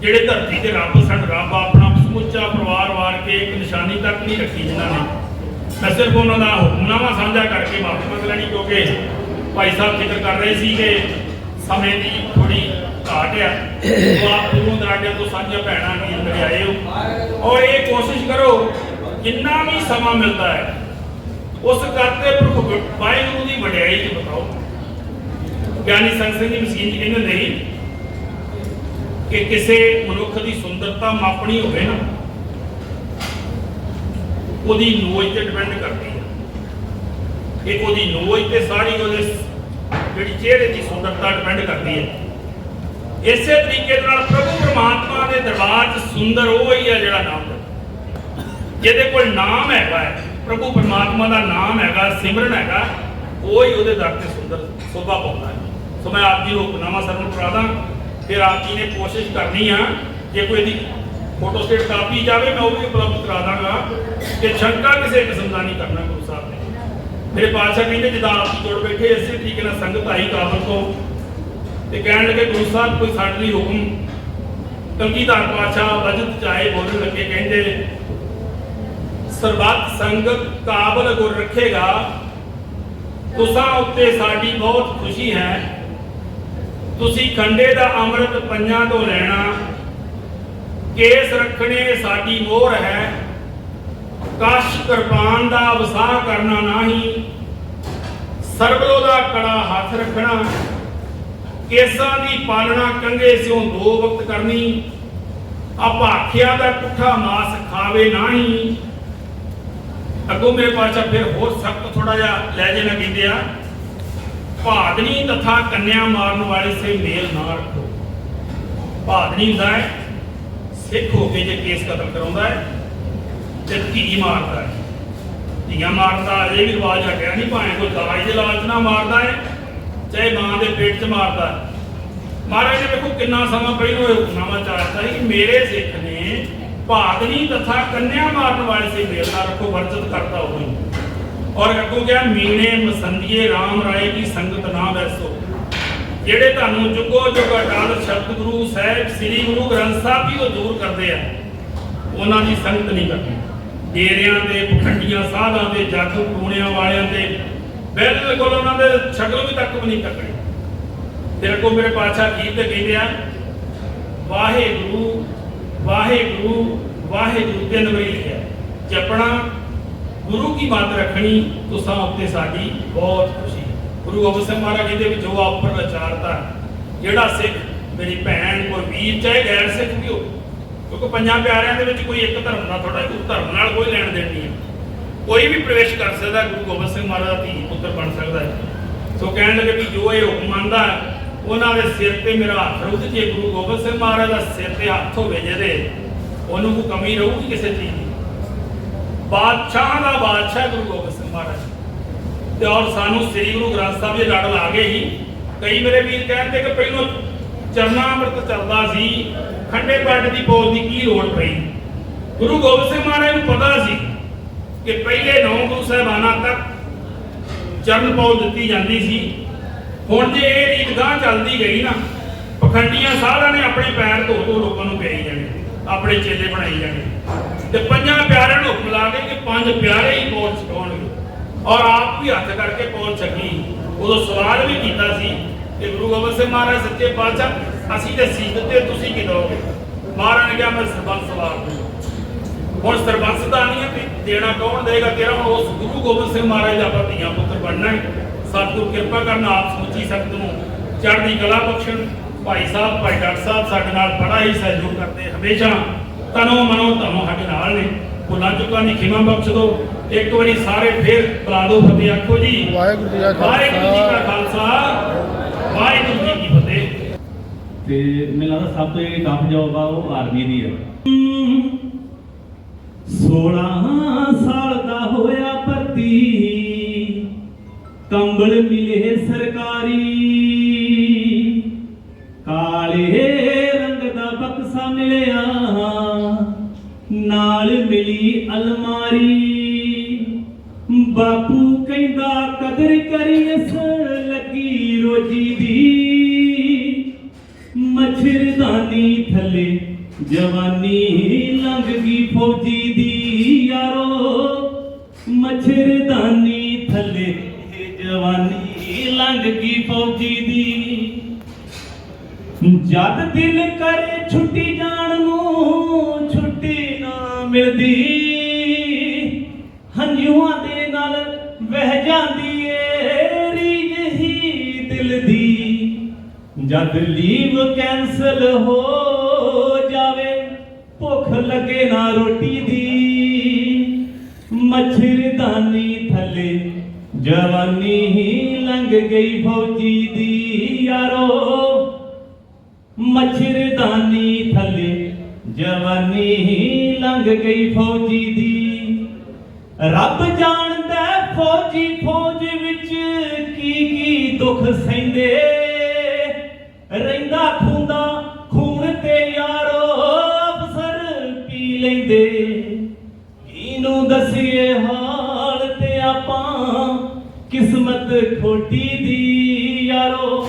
ਜਿਹੜੇ ਧਰਤੀ ਤੇ ਰੱਬ, ਸਾਡਾ ਰੱਬ ਆਪਣਾ ਸਮੁੱਚਾ ਪਰਿਵਾਰ ਵਾਰ ਕੇ ਇੱਕ ਨਿਸ਼ਾਨੀ ਤੱਕ ਨਹੀਂ ਰੱਖੀ ਜਿਨ੍ਹਾਂ ਨੇ। ਮੈਂ ਸਿਰਫ ਉਹਨਾਂ ਦਾ ਹੁਕਮਨਾਮਾ ਸਾਂਝਾ ਕਰਕੇ ਮਾਫੀ ਮੰਗ ਲੈਣੀ, ਕਿਉਂਕਿ ਭਾਈ ਸਾਹਿਬ ਜ਼ਿਕਰ ਕਰ ਰਹੇ ਸੀ ਕਿ ਸਮੇਂ ਦੀ ਥੋੜੀ ਘਾਟ ਆ। ਆਪ ਦੂਰੋਂ ਦਰਾਡਿਆਂ ਤੋਂ ਸਾਂਝੀਆਂ ਭੈਣਾਂ ਕੀ ਅੰਦਰ ਆਏ ਹੋ। ਔਰ ਇਹ ਕੋਸ਼ਿਸ਼ ਕਰੋ, ਜਿੰਨਾ ਵੀ ਸਮਾਂ ਮਿਲਦਾ ਹੈ, ਉਸ ਕਰਤੇ ਪ੍ਰਭੂ ਵਾਹਿਗੁਰੂ ਦੀ ਵਡਿਆਈ ਚ ਬਤਾਓ। ਗਿਆਨੀ ਸੰਤ ਸਿੰਘ ਦੀ ਮਸੀਨ ਜੀ ਕਹਿੰਦੇ ਨਹੀਂ ਕਿ ਕਿਸੇ ਮਨੁੱਖ ਦੀ ਸੁੰਦਰਤਾ ਮਾਪਣੀ ਹੋਵੇ ਨਾ ਉਹਦੀ ਨੋਚ ਤੇ ਡਿਪੈਂਡ ਕਰਦੀ ਹੈ। ਕਿ ਉਹਦੀ ਨੋਚ ਤੇ ਸਾਰੀ ਉਹਦੇ ਜਿਹੜੀ ਚਿਹਰੇ ਦੀ ਸੁੰਦਰਤਾ ਡਿਪੈਂਡ ਕਰਦੀ ਹੈ। ਇਸੇ ਤਰੀਕੇ ਨਾਲ ਪ੍ਰਭੂ ਪਰਮਾਤਮਾ ਦੇ ਦਰਬਾਰ 'ਚ ਸੁੰਦਰ ਉਹ ਹੀ ਹੈ ਜਿਹੜਾ ਨਾਮ ਜਿਹਦੇ ਕੋਲ ਨਾਮ ਹੈਗਾ ਹੈ, ਪ੍ਰਭੂ ਪਰਮਾਤਮਾ ਦਾ ਨਾਮ ਹੈਗਾ, ਸਿਮਰਨ ਹੈਗਾ, ਉਹ ਹੀ ਉਹਦੇ ਦਰ ਤੇ ਸੁੰਦਰ ਸੋਭਾ ਪਾਉਂਦਾ ਹੈ। ਸੋ ਮੈਂ ਆਪ ਜੀ ਨੂੰ ਹੁਕਮਨਾਮਾ ਸਰਨ ਕਰਾ ਦਾਂ ਫਿਰ ਆਪ ਜੀ ਨੇ ਕੋਸ਼ਿਸ਼ ਕਰਨੀ ਆ, ਜੇ ਕੋਈ ਦੀ ਫੋਟੋ ਸਟੇਟ ਕਾਪੀ ਜਾਵੇ, ਮੈਂ ਉਹ ਵੀ ਉਪਲਬਧ ਕਰਾ ਦਾਂਗਾ ਕਿ ਸ਼ੰਕਾ ਕਿਸੇ ਕਿਸਮ ਦਾ ਨਹੀਂ ਕਰਨਾ ਗੁਰੂ ਸਾਹਿਬ ਨੇ। ਮੇਰੇ ਪਾਤਸ਼ਾਹ ਕਹਿੰਦੇ, ਜਿੱਦਾਂ ਆਪ ਜੁੜ ਬੈਠੇ ਇਸੇ ਤਰੀਕੇ ਨਾਲ ਸੰਗਤ ਆਈ ਕਾਬਲ ਤੋਂ ਤੇ ਕਹਿਣ ਲੱਗੇ, ਗੁਰੂ ਸਾਹਿਬ, ਕੋਈ ਸਾਡੇ ਲਈ ਹੁਕਮ। ਕਲਗੀਧਰ ਪਾਤਸ਼ਾਹ ਵਜਤ ਚਾਹੇ ਬੋਲਣ ਲੱਗੇ, ਕਹਿੰਦੇ, ਸਰਬੱਤ ਸੰਗਤ ਕਾਬਲ ਗੁਰ ਰੱਖੇਗਾ। ਤੁਸਾਂ ਉੱਤੇ ਸਾਡੀ ਬਹੁਤ ਖੁਸ਼ੀ ਹੈ। ਤੁਸੀਂ ਖੰਡੇ ਦਾ ਅੰਮ੍ਰਿਤ ਪੰਜਾਂ ਤੋਂ ਲੈਣਾ। ਕੇਸ ਰੱਖਣੇ ਸਾਡੀ ਮੋਹਰ ਹੈ। ਕਸ਼ ਕਿਰਪਾਨ ਦਾ ਵਸਾਹ ਕਰਨਾ ਨਹੀਂ ਸਰਬਲੋ ਦਾ ਕੜਾ ਹੱਥ ਰੱਖਣਾ। ਕੇਸਾਂ ਦੀ ਪਾਲਣਾ ਕੰਗੇ ਸਿਓ ਦੋ ਵਕਤ ਕਰਨੀ। ਆਪਾਖਿਆ ਦਾ ਪੁੱਠਾ ਮਾਸ ਖਾਵੇ ਨਹੀਂ। ਅੱਗੋਂ ਮੇਰੇ ਪਾਸਾ ਫਿਰ ਹੋਰ ਸਖਤ ਥੋੜਾ ਜਿਹਾ ਲੈ ਜੇ ਨਾ ਕਹਿੰਦੇ ਭਾਦਨੀ ਤਥਾ ਕੰਨਿਆ ਮਾਰਨ ਵਾਲੇ ਸੇ ਮੇਲ ਨਾ ਰੱਖੋ। ਭਾਦਨੀ ਹੁੰਦਾ ਹੈ ਸਿੱਖ ਹੋ ਕੇ ਜੇ ਕੇਸ ਕਤਲ ਕਰਾਉਂਦਾ ਹੈ ਤੇ ਧੀ ਮਾਰਦਾ ਹੈ। ਧੀਆਂ ਮਾਰਦਾ, ਅਜੇ ਵੀ ਰਿਵਾਜ ਹਟਿਆ ਨਹੀਂ ਭਾਵੇਂ ਕੋਈ ਦਾਜ ਦੇ ਲਾਲਚ ਨਾਲ ਮਾਰਦਾ ਹੈ, ਚਾਹੇ ਮਾਂ ਦੇ ਪੇਟ 'ਚ ਮਾਰਦਾ ਹੈ। ਮਹਾਰਾਜ ਨੇ ਵੇਖੋ ਕਿੰਨਾ ਸਮਾਂ ਪਹਿਲਾਂ ਇਹ ਹੁਕਮਨਾਮਾ ਚਾਹਤਾ ਸੀ ਕਿ ਮੇਰੇ ਸਿੱਖ ਨੇ ਭਾਗਨੀ ਤਥਾ ਕੰਨਿਆ ਮਾਰਨ ਵਾਲੇ ਸੇ ਮੇਲ ਨਾਲ ਰੱਖੋ ਵਰਜਤ ਕਰਤਾ ਹੋਈ ਔਰ ਅੱਗੋਂ ਕਿਹਾ, ਮੀਣੇ ਮਸੰਦੀਏ RAM ਰਾਏ ਦੀ ਸੰਗਤ ਨਾ ਵੈਸੋ ਜਿਹੜੇ ਤੁਹਾਨੂੰ ਜੁਗੋ ਜੁਗ ਅਟਲ ਸ਼ਬਦ ਗੁਰੂ ਸਾਹਿਬ, ਸ੍ਰੀ ਗੁਰੂ ਗ੍ਰੰਥ ਸਾਹਿਬ ਜੀ ਉਹ ਦੂਰ ਕਰਦੇ ਆ, ਉਹਨਾਂ ਦੀ ਸੰਗਤ ਨਹੀਂ ਕਰਨੀ ਡੇਰਿਆਂ ਦੇ, ਪਖੰਡੀਆਂ ਸਾਧਾਂ ਦੇ ਜਾਦੂ ਟੂਣਿਆਂ ਵਾਲਿਆਂ ਦੇ, ਬਿਲਕੁਲ ਉਹਨਾਂ ਦੇ ਸ਼ਕਲ ਵੀ ਤੱਕ ਵੀ ਨਹੀਂ ਤੱਕਣੀ ਤੇਰੇ ਕੋ ਮੇਰੇ ਪਾਤਸ਼ਾਹ ਗੀਤ ਤੇ ਕਹਿੰਦੇ ਆ, ਵਾਹਿਗੁਰੂ ਵਾਹਿਗੁਰੂ ਵਾਹਿਗੁਰੂ ਤੇ ਵਾਰੀ ਲਿਖਿਆ। ਜਪਣਾ, ਗੁਰੂ ਕੀ ਬਾਤ ਰੱਖਣੀ, ਤੁਸਾਂ ਉੱਤੇ ਸਾਡੀ ਬਹੁਤ ਖੁਸ਼ੀ। ਗੁਰੂ ਗੋਬਿੰਦ ਸਿੰਘ ਮਹਾਰਾਜ ਕਹਿੰਦੇ ਵੀ ਜੋ ਆਪਰ ਵਿਚਾਰਤਾ ਜਿਹੜਾ ਸਿੱਖ, ਮੇਰੀ ਭੈਣ, ਕੋਈ ਵੀਰ, ਚਾਹੇ ਗੈਰ ਸਿੱਖ ਵੀ ਹੋ ਕਿਉਂਕਿ ਪੰਜਾਂ ਪਿਆਰਿਆਂ ਦੇ ਵਿੱਚ ਕੋਈ ਇੱਕ ਧਰਮ ਦਾ ਥੋੜਾ ਕੋਈ ਧਰਮ ਨਾਲ ਕੋਈ ਲੈਣ ਦੇਣ ਨਹੀਂ ਹੈ। ਕੋਈ ਵੀ ਪ੍ਰਵੇਸ਼ ਕਰ ਸਕਦਾ, ਗੁਰੂ ਗੋਬਿੰਦ ਸਿੰਘ ਮਹਾਰਾਜ ਦਾ ਧੀ ਪੁੱਤਰ ਬਣ ਸਕਦਾ ਹੈ। ਸੋ ਕਹਿਣ ਲੱਗੇ ਵੀ ਜੋ ਇਹ ਹੁਕਮ ਮੰਨਦਾ ਉਹਨਾਂ ਦੇ ਸਿਰ ਤੇ ਮੇਰਾ ਹੱਥ ਰਹੂ ਤੇ ਜੇ ਗੁਰੂ ਗੋਬਿੰਦ ਸਿੰਘ ਮਹਾਰਾਜ ਦਾ ਸਿਰ ਤੇ ਹੱਥ ਹੋਵੇ ਜਿਹਦੇ, ਉਹਨੂੰ ਕੋਈ ਕਮੀ ਰਹੂਗੀ ਕਿਸੇ ਚੀਜ਼ ਦੀ? ਬਾਦਸ਼ਾਹ ਦਾ ਬਾਦਸ਼ਾਹ ਗੁਰੂ ਗੋਬਿੰਦ ਸਿੰਘ ਮਹਾਰਾਜ। ਤੇ ਔਰ ਸਾਨੂੰ ਸ੍ਰੀ ਗੁਰੂ ਗ੍ਰੰਥ ਸਾਹਿਬ ਦੇ ਲੜ ਲਾ ਗਏ ਹੀ ਕਈ ਮੇਰੇ ਵੀਰ ਕਹਿੰਦੇ ਕਿ ਪਹਿਲੋਂ ਚਰਨਾ ਅੰਮ੍ਰਿਤ ਚੱਲਦਾ ਸੀ, ਖੰਡੇ ਪਾਠ ਦੀ ਬੋਲ ਦੀ ਕੀ ਲੋੜ ਪਈ? ਗੁਰੂ ਗੋਬਿੰਦ ਸਿੰਘ ਮਹਾਰਾਜ ਨੂੰ ਪਤਾ ਸੀ ਕਿ ਪਹਿਲੇ ਨੌ ਗੁਰੂ ਸਾਹਿਬਾਨਾਂ ਤੱਕ ਚਰਨ ਪੌਲ ਦਿੱਤੀ ਜਾਂਦੀ ਸੀ। ਹੁਣ ਜੇ ਇਹ ਰੀਤ ਗਾਂਹ ਚੱਲਦੀ ਗਈ ਨਾ, ਪਖੰਡੀਆਂ ਸਾਰਿਆਂ ਨੇ ਆਪਣੇ ਪੈਰ ਧੋ ਧੋ ਲੋਕਾਂ ਨੂੰ ਪਿਆਈ ਜਾਣੇ, ਆਪਣੇ ਚੇਲੇ ਬਣਾਈ ਜਾਣੇ। ਤੇ ਪੰਜਾਂ ਪਿਆਰਿਆਂ ਨੂੰ ਹੁਕਮ ਲਾ ਕੇ ਕਿ ਪੰਜ ਪਿਆਰੇ ਹੀ ਪੌਲ ਸਿਖਾਉਣਗੇ ਔਰ ਆਪ ਵੀ ਹੱਥ ਕਰਕੇ ਪਹੁੰਚ ਛਕੀ ਉਦੋਂ ਸਵਾਲ ਵੀ ਕੀਤਾ ਸੀ ਕਿ ਗੁਰੂ ਗੋਬਿੰਦ ਸਿੰਘ ਮਹਾਰਾਜ ਸੱਚੇ ਪਾਤਸ਼ਾਹ, ਅਸੀਂ ਤੇ ਸੀਸ ਦਿੱਤੇ, ਤੁਸੀਂ ਕੀ ਦੋਗੇ ਮਹਾਰਾਜ ਨੇ ਕਿਹਾ, ਮੈਂ ਸਰਬੰਸ ਸਵਾਲ ਹੁਣ ਸਰਬੰਸ ਦਾ ਨਹੀਂ ਹੈ ਦੇਣਾ ਕੌਣ ਦੇਗਾ ਤੇਰਾ ਹੁਣ ਉਸ ਗੁਰੂ ਗੋਬਿੰਦ ਸਿੰਘ ਮਹਾਰਾਜ ਦਾ ਆਪਾਂ ਧੀਆਂ ਪੁੱਤਰ ਬਣਨਾ ਹੈ। ਸਤਿਗੁਰ ਕਿਰਪਾ ਕਰਨ ਆਪ ਸਮੁੱਚੀ ਸੰਗਤ ਨੂੰ ਚੜ੍ਹਦੀ ਕਲਾ ਬਖਸ਼ਣ। ਭਾਈ ਸਾਹਿਬ, ਭਾਈ ਡਾਕਟਰ ਸਾਹਿਬ ਸਾਡੇ ਨਾਲ ਬੜਾ ਹੀ ਸਹਿਯੋਗ ਕਰਦੇ ਹਮੇਸ਼ਾ। ਤਨੋ ਮਨੋ ਧਨੋ ਸਾਡੇ ਨਾਲ ਨੇ। ਭੁੱਲਾਂ ਚੁੱਕਾਂ ਦੀ ਖਿਮਾ ਬਖਸ਼ ਦਿਓ। ਇੱਕ ਵਾਰੀ ਸਾਰੇ ਫੇਰ ਬੁਲਾ ਦਿਓ ਫਤਿਹ ਆਖੋ ਜੀ। ਵਾਹਿਗੁਰੂ ਜੀ ਕਾ ਵਾਹਿਗੁਰੂ ਜੀ ਕਾ ਖਾਲਸਾ। ਵਾਹਿਗੁਰੂ ਜੀ ਕੀ ਫਤਿਹ। ਤੇ ਮੈਨੂੰ ਲੱਗਦਾ ਸਭ ਤੋਂ ਜਿਹੜੀ ਟਫ ਜੌਬ ਆ ਉਹ ਆਰਮੀ ਦੀ ਹੈ 16 ਸਾਲ ਦਾ ਹੋਇਆ ਭਰਤੀ। ਕੰਬਲ ਮਿਲੇ ਸਰਕਾਰੀ। ਕਾਲੇ ਬਾਪੂ ਕਹਿੰਦਾ, ਕਦਰ ਕਰੀ ਇਸ ਲੱਗੀ ਰੋਜੀ ਦੀ। ਮੱਛਰਦਾਨੀ ਥੱਲੇ, ਜਵਾਨੀ ਲੰਘ ਗਈ ਫੌਜੀ ਦੀ। ਯਾਰੋ ਮੱਛਰਦਾਨੀ ਥੱਲੇ ਜਵਾਨੀ ਲੰਘ ਗਈ ਫੌਜੀ ਦੀ। ਜਦ ਦਿਲ ਕਰੇ ਛੁੱਟੀ ਜਾਣ ਨੂੰ, ਛੁੱਟੀ ਨਾ ਮਿਲਦੀ। ਹੰਝੂਆਂ ਦੇ ਨਾਲ ਵਹਿ ਜਾਂਦੀ ਏ, ਰੀਝ ਹੀ ਦਿਲ ਦੀ। ਜਦ ਲੀਵ ਕੈਨਸਲ ਹੋ ਜਾਵੇ, ਭੁੱਖ ਲੱਗੇ ਨਾ ਰੋਟੀ ਦੀ। ਮੱਛਰਦਾਨੀ ਥੱਲੇ, ਜਵਾਨੀ ਹੀ ਲੰਘ ਗਈ ਫੌਜੀ ਦੀ। ਯਾਰੋ ਮੱਛਰਦਾਨੀ ਥੱਲੇ, ਜਵਾਨੀ ਹੀ ਲੰਘ ਗਈ ਫੌਜੀ ਦੀ। ਰੱਬ ਜਾਣ ਫੌਜੀ ਫੌਜ ਵਿੱਚ ਕੀ ਕੀ ਦੁੱਖ ਸਹਿੰਦੇ? ਰਹਿੰਦਾ ਖੂੰਦਾ ਖੂਨ ਤੇ ਯਾਰੋ ਅਫਸਰ ਪੀ ਲੈਂਦੇ। ਇਹਨੂੰ ਦਸੀਏ ਹਾਲ ਤੇ ਆਪਾਂ ਕਿਸਮਤ ਖੋਟੀ ਦੀ ਯਾਰੋ,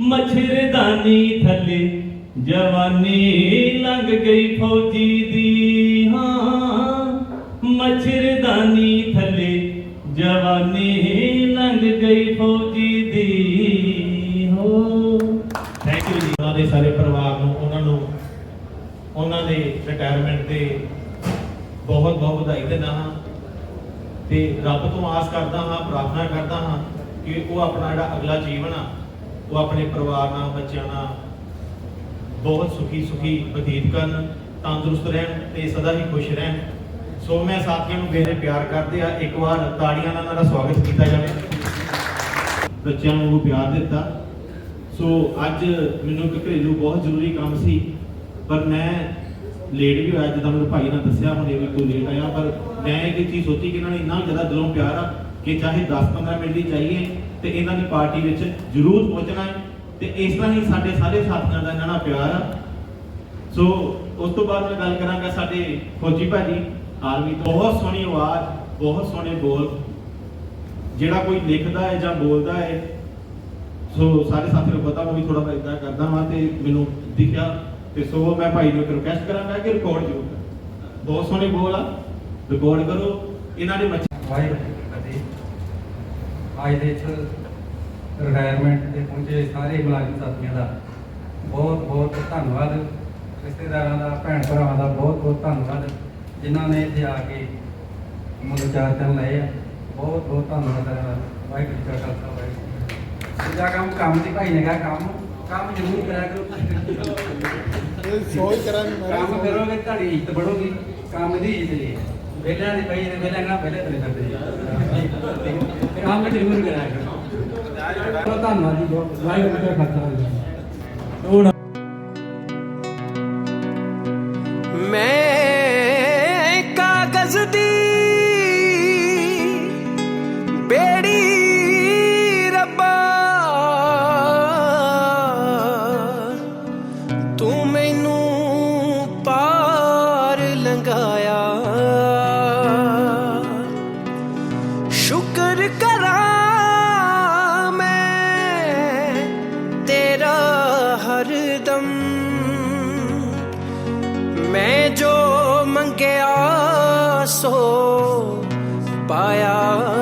ਮੱਛਰਦਾਨੀ ਥੱਲੇ ਜਵਾਨੀ ਲੰਘ ਗਈ ਫੌਜੀ ਦੀ। ਹਾਂ, ਮੱਛਰਦਾਨੀ ਥੱਲੇ ਜਵਾਨੀ ਲੰਘ ਗਈ ਫੌਜੀ ਦੀ, ਹੋ। ਥੈਂਕ ਯੂ ਜੀ, ਉਹਨਾਂ ਦੇ ਸਾਰੇ ਪਰਿਵਾਰ ਨੂੰ, ਉਹਨਾਂ ਨੂੰ, ਉਹਨਾਂ ਦੇ ਰਿਟਾਇਰਮੈਂਟ ਤੇ ਬਹੁਤ ਬਹੁਤ ਵਧਾਈ ਦਿੰਦਾ ਹਾਂ। ਤੇ ਰੱਬ ਤੋਂ ਆਸ ਕਰਦਾ ਹਾਂ, ਪ੍ਰਾਰਥਨਾ ਕਰਦਾ ਹਾਂ ਕਿ ਉਹ ਆਪਣਾ ਜਿਹੜਾ ਅਗਲਾ ਜੀਵਨ ਆ, ਉਹ ਆਪਣੇ ਪਰਿਵਾਰ ਨਾਲ, ਬੱਚਿਆਂ ਨਾਲ ਬਹੁਤ ਸੁਖੀ ਸੁਖੀ ਬਤੀਤ ਕਰਨ, ਤੰਦਰੁਸਤ ਰਹਿਣ ਤੇ ਸਦਾ ਹੀ ਖੁਸ਼ ਰਹਿਣ। ਸੋ ਮੈਂ ਸਾਥੀਆਂ ਨੂੰ ਮੇਰੇ ਪਿਆਰ ਕਰਦੇ ਆ, ਇੱਕ ਵਾਰ ਤਾੜੀਆਂ ਨਾਲ ਉਹਨਾਂ ਦਾ ਸਵਾਗਤ ਕੀਤਾ ਜਾਵੇ। ਬੱਚਿਆਂ ਨੂੰ ਉਹ ਪਿਆਰ ਦਿੱਤਾ। ਸੋ ਅੱਜ ਮੈਨੂੰ ਇੱਕ ਘਰੇਲੂ ਬਹੁਤ ਜ਼ਰੂਰੀ ਕੰਮ ਸੀ, ਪਰ ਮੈਂ ਲੇਟ ਵੀ ਹੋਇਆ, ਜਿੱਦਾਂ ਮੇਰੇ ਭਾਈ ਨੇ ਦੱਸਿਆ, ਹੁਣ ਇਹ ਵੀ ਕੋਈ ਲੇਟ ਆਇਆ, ਪਰ ਮੈਂ ਇਹ ਚੀਜ਼ ਸੋਚੀ ਕਿ ਇਹਨਾਂ ਨੂੰ ਇੰਨਾ ਜ਼ਿਆਦਾ ਦਿਲੋਂ ਪਿਆਰ ਆ ਕਿ ਚਾਹੇ 10-15 ਮਿੰਟ ਦੀ ਚਾਹੀਏ ਤੇ ਇਹਨਾਂ ਦੀ ਪਾਰਟੀ ਵਿੱਚ ਜ਼ਰੂਰ ਪਹੁੰਚਣਾ ਹੈ ਤੇ ਇਸ ਤਰ੍ਹਾਂ ਹੀ ਸਾਡੇ ਸਾਰੇ ਸਾਥੀਆਂ ਦਾ ਇਹਨਾਂ ਨਾਲ ਪਿਆਰ ਆ। ਸੋ ਉਸ ਤੋਂ ਬਾਅਦ ਮੈਂ ਗੱਲ ਕਰਾਂਗਾ ਸਾਡੇ ਫੌਜੀ ਭਾਜੀ। ਆਰਮੀ ਤੋਂ। ਬਹੁਤ ਸੋਹਣੀ ਆਵਾਜ਼, ਬਹੁਤ ਸੋਹਣੇ ਬੋਲ। ਜਿਹੜਾ ਕੋਈ ਲਿਖਦਾ ਹੈ ਜਾਂ ਬੋਲਦਾ ਹੈ, ਸੋ ਸਾਰੇ ਸਾਥੀਆਂ ਨੂੰ ਪਤਾ, ਮੈਂ ਵੀ ਥੋੜਾ ਮੈਂ ਇਦਾਂ ਕਰਦਾ ਹਾਂ ਤੇ ਮੈਨੂੰ ਦਿਖਿਆ। ਤੇ ਸੋ ਮੈਂ ਭਾਈ ਨੂੰ ਇੱਕ ਰਿਕਵੈਸਟ ਕਰਾਂਗਾ ਕਿ ਰਿਕਾਰਡ ਜ਼ਰੂਰ ਕਰੋ। ਬਹੁਤ ਸੋਹਣੇ ਬੋਲ ਆ। ਰਿਕਾਰਡ ਕਰੋ। ਇਹਨਾਂ ਦੇ ਬੱਚੇ ਵਾਹਿਗੁਰੂ ਜੀ ਅੱਜ ਦੇ ਇਸ ਰਿਟਾਇਰਮੈਂਟ ਤੇ ਪਹੁੰਚੇ ਸਾਰੇ ਮੁਲਾਜ਼ਮ ਸਾਥੀਆਂ ਦਾ ਬਹੁਤ ਬਹੁਤ ਧੰਨਵਾਦ। ਰਿਸ਼ਤੇਦਾਰਾਂ ਦਾ ਭੈਣ ਭਰਾਵਾਂ ਦਾ ਬਹੁਤ ਬਹੁਤ ਧੰਨਵਾਦ। ਜਿਨ੍ਹਾਂ ਨੇ ਇੱਥੇ ਆ ਕੇ ਮੁੱਲ ਚਾਰਚਨ ਲਏ ਆ। ਬਹੁਤ ਬਹੁਤ ਧੰਨਵਾਦ ਹੈ ਵਾਹਿਗੁਰੂ ਜੀ ਕਾ ਖਾਲਸਾ ਵਾਹਿਗੁਰੂ ਕੰਮ ਕੰਮ ਦੀ ਭਾਈ ਨੇਗਾ ਕੰਮ ਕੰਮ ਜ਼ਰੂਰ ਕਰਿਆ ਕਰੋ। ਸੋਈ ਕਰਾਂਗੇ ਕੰਮ ਕਰੋਗੇ ਤੁਹਾਡੀ ਇੱਜ਼ਤ ਬੜੋਗੀ ਕੰਮ ਦੀ ਇੱਜ਼ਤ ਜੀ। ਵੇਲਾ ਦੀ ਭਾਈ ਨੇ ਵੇਲਾ ਨਾ ਵੇਲਾ ਤੇ ਕਰਦੇ ਕੰਮ ਜ਼ਰੂਰ ਕਰਿਆ ਕਰੋ। ਧੰਨਵਾਦ ਜੀ ਵਾਹਿਗੁਰੂ ਜੀ ਕਾ ਖਾਲਸਾ ਪਾਇਆ